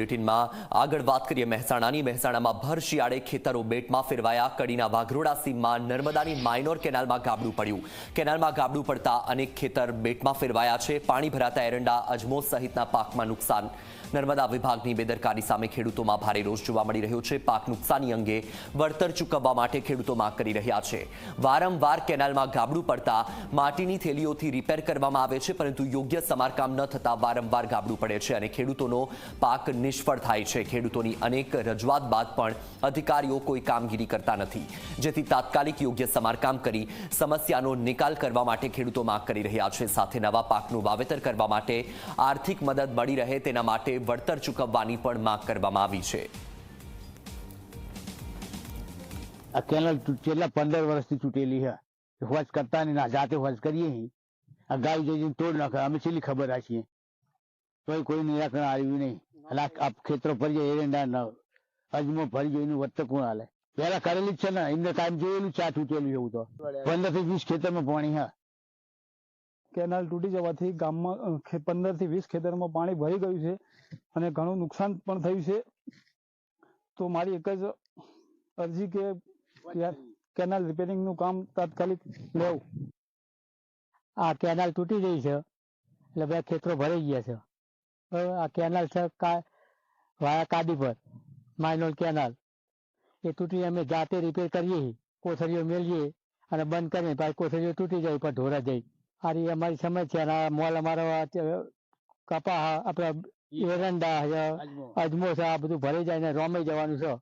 બુલેટિનમાં આગળ વાત કરીએ મહેસાણાની. મહેસાણામાં ભર શિયાળે ખેતરો બેટમાં ફેરવાયા. કડીના વાઘરોડા સીમમાં નર્મદાની માઇનોર કેનાલમાં ગાબડું પડ્યું. કેનાલમાં ગાબડું પડતા અનેક ખેતર બેટમાં ફેરવાયા છે. પાણી ભરાતા એરંડા, અજમો સહિતના પાકમાં નુકસાન. નર્મદા વિભાગની બેદરકારી સામે ખેડૂતોમાં ભારે રોષ જોવા મળી રહ્યો છે. પાક નુકસાની અંગે વળતર ચૂકવવા માટે ખેડૂતો માંગ કરી રહ્યા છે. વારંવાર કેનાલમાં ગાબડું પડતા માટીની થેલીઓથી રિપેર કરવામાં આવે છે, પરંતુ યોગ્ય સમારકામ ન થતા વારંવાર ગાબડું પડે છે અને ખેડૂતોનો પાક નિષ્ફળ થાય છે. ખેડૂતોની અનેક રજૂઆત બાદ પણ અધિકારીઓ કોઈ કામગીરી કરતા નથી. જેથી તાત્કાલિક યોગ્ય સમારકામ કરી સમસ્યાનો નિકાલ કરવા માટે ખેડૂતો માંગ કરી રહ્યા છે. સાથે નવા પાકનું વાવેતર કરવા માટે આર્થિક મદદ મળી રહે તેના માટે વળતર ચૂકવવાની પણ માંગ કરવામાં આવી છે. આ કેનલ છેલ્લા પંદર વર્ષથી તૂટેલી છે. હોજ કરતા ને જાતે હોજ કરીએ. આ ગાય જઈ જઈને તોડ નાખે, અમે છેલ્લી ખબર રાખીએ. તોય કોઈ નિરાકરણ આવ્યું નહીં. અને આ ખેતરો ફરી જાય એરંડા અજમો ફરી જાય એનું કોણ હાલે? પેલા કરેલી જ છે ને એમને ટાઈમ જોયેલું ચા તૂટેલું એવું તો. પંદરથી વીસ ખેતરમાં પાણી હા. કેનાલ તૂટી જવાથી ગામમાં પંદરથી વીસ ખેતરમાં પાણી ભરી ગયું છે અને ઘણું નુકસાન પણ થયું છે. તો મારી એક જ અરજી કે કેનાલ રિપેરિંગનું કામ તાત્કાલિક લેવું. આ કેનાલ તૂટી ગઈ છે એટલે બધા ખેતરો ભરાઈ ગયા છે. આ કેનાલ છે વાયા કાદી પર માઇનોલ કેનાલ. એ તૂટી અમે જાતે રિપેર કરીએ કોથળીઓ મેળીએ અને બંધ કરીએ. પછી કોથળીઓ તૂટી જાય પણ ઢોરા જાય. આ રહી અમારી સમસ્યા અને આ મોલ અમારો કપા આપણા એરંડા. અજમો. છે આ બધું ભરાઈ જાય ને રોમે જવાનું છે.